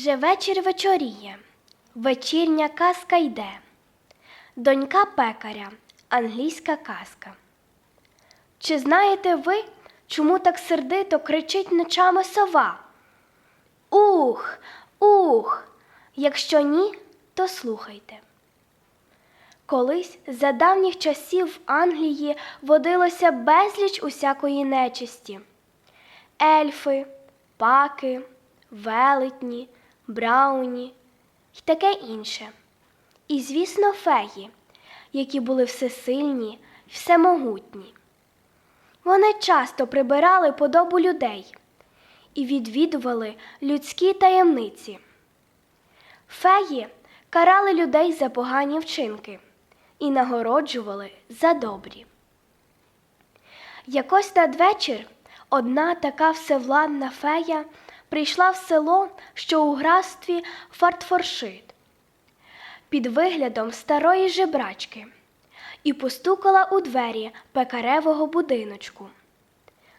Вже вечір вечоріє, вечірня казка йде. Донька пекаря, англійська казка. Чи знаєте ви, чому так сердито кричить ночами сова? Ух, ух! Якщо ні, то слухайте. Колись за давніх часів в Англії водилося безліч усякої нечисті. Ельфи, паки, велетні, брауні й таке інше. І, звісно, феї, які були всесильні й всемогутні. Вони часто прибирали подобу людей і відвідували людські таємниці. Феї карали людей за погані вчинки і нагороджували за добрі. Якось надвечір одна така всевладна фея прийшла в село, що у графстві Фартфоршит, під виглядом старої жебрачки, і постукала у двері пекаревого будиночку.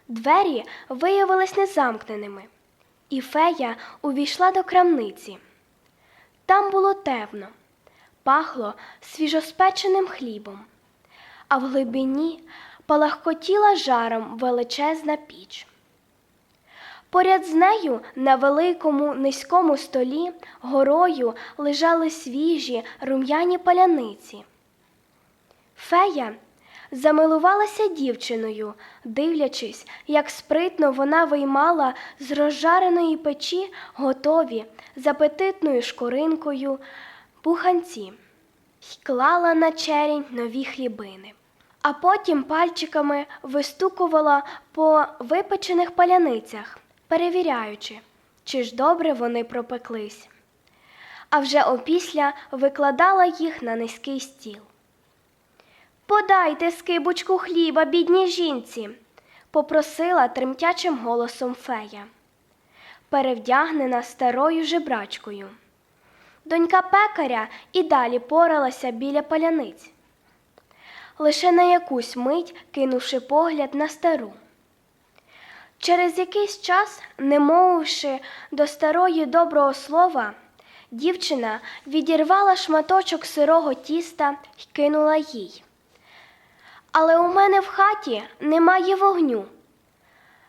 Двері виявились незамкненими, і фея увійшла до крамниці. Там було темно, пахло свіжоспеченим хлібом, а в глибині палахкотіла жаром величезна піч. Поряд з нею на великому низькому столі горою лежали свіжі рум'яні паляниці. Фея замилувалася дівчиною, дивлячись, як спритно вона виймала з розжареної печі готові з апетитною шкоринкою буханці й клала на черінь нові хлібини. А потім пальчиками вистукувала по випечених паляницях, перевіряючи, чи ж добре вони пропеклись. А вже опісля викладала їх на низький стіл. Подайте скибочку хліба, бідній жінці, попросила тремтячим голосом фея, перевдягнена старою жебрачкою. Донька пекаря і далі поралася біля паляниць, лише на якусь мить кинувши погляд на стару. Через якийсь час, не мовивши до старої доброго слова, дівчина відірвала шматочок сирого тіста й кинула їй. Але у мене в хаті немає вогню.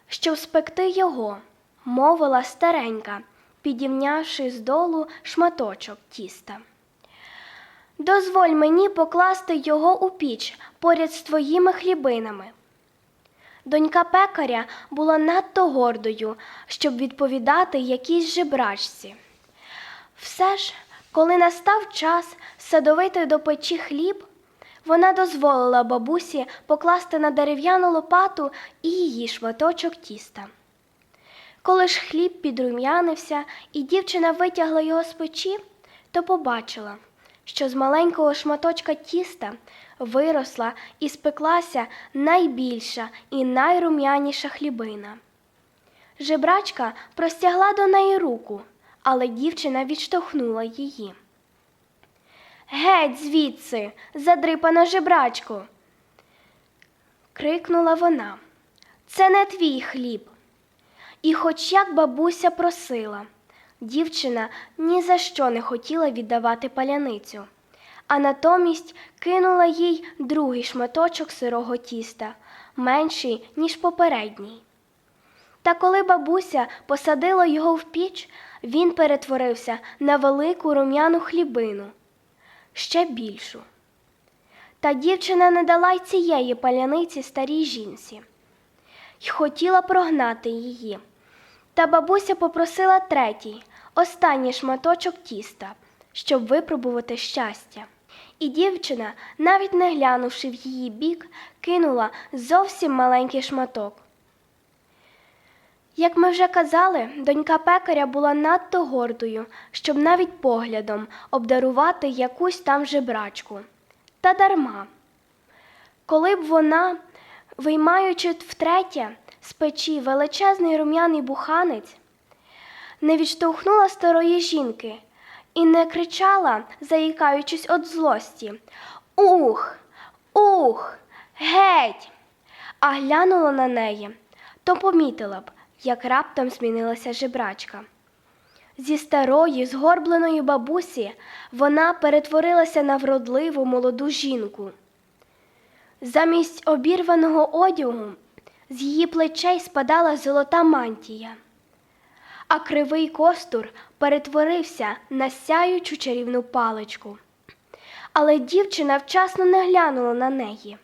Щоб спекти його, мовила старенька, підівнявши з долу шматочок тіста. Дозволь мені покласти його у піч поряд з твоїми хлібинами. Донька пекаря була надто гордою, щоб відповідати якійсь жебрачці. Все ж, коли настав час садовити до печі хліб, вона дозволила бабусі покласти на дерев'яну лопату і її шматочок тіста. Коли ж хліб підрум'янився і дівчина витягла його з печі, то побачила, що з маленького шматочка тіста виросла і спеклася найбільша і найрум'яніша хлібина. Жебрачка простягла до неї руку, але дівчина відштовхнула її. Геть звідси, задрипана жебрачко. крикнула вона. Це не твій хліб. І хоч як бабуся просила, дівчина ні за що не хотіла віддавати паляницю, а натомість кинула їй другий шматочок сирого тіста, менший, ніж попередній. Та коли бабуся посадила його в піч, він перетворився на велику рум'яну хлібину ще більшу. Та дівчина не дала й цієї паляниці старій жінці й хотіла прогнати її. Та бабуся попросила третій, останній шматочок тіста, щоб випробувати щастя. І дівчина, навіть не глянувши в її бік, кинула зовсім маленький шматок. Як ми вже казали, донька пекаря була надто гордою, щоб навіть поглядом обдарувати якусь там жебрачку. Та дарма. Коли б вона, виймаючи втретє з печі величезний рум'яний буханець, не відштовхнула старої жінки і не кричала, заїкаючись від злості Ух, ух, геть! А глянула на неї, то помітила б, як раптом змінилася жебрачка. Зі старої, згорбленої бабусі вона перетворилася на вродливу молоду жінку. Замість обірваного одягу з її плечей спадала золота мантія, а кривий костур перетворився на сяючу чарівну паличку. Але дівчина вчасно не глянула на неї,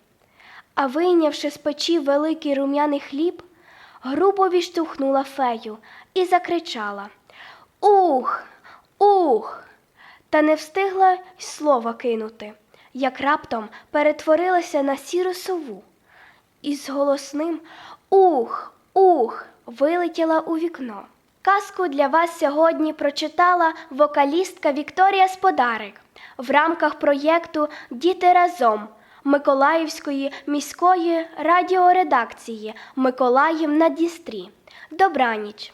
а вийнявши з печі великий рум'яний хліб, грубо відштовхнула фею і закричала Ух, ух! Та не встигла й слова кинути, як раптом перетворилася на сіру сову і з голосним Ух, ух! вилетіла у вікно. Казку для вас сьогодні прочитала вокалістка Вікторія Сподарик в рамках проєкту Діти разом Миколаївської міської радіоредакції Миколаїв на Дістрі. Добраніч!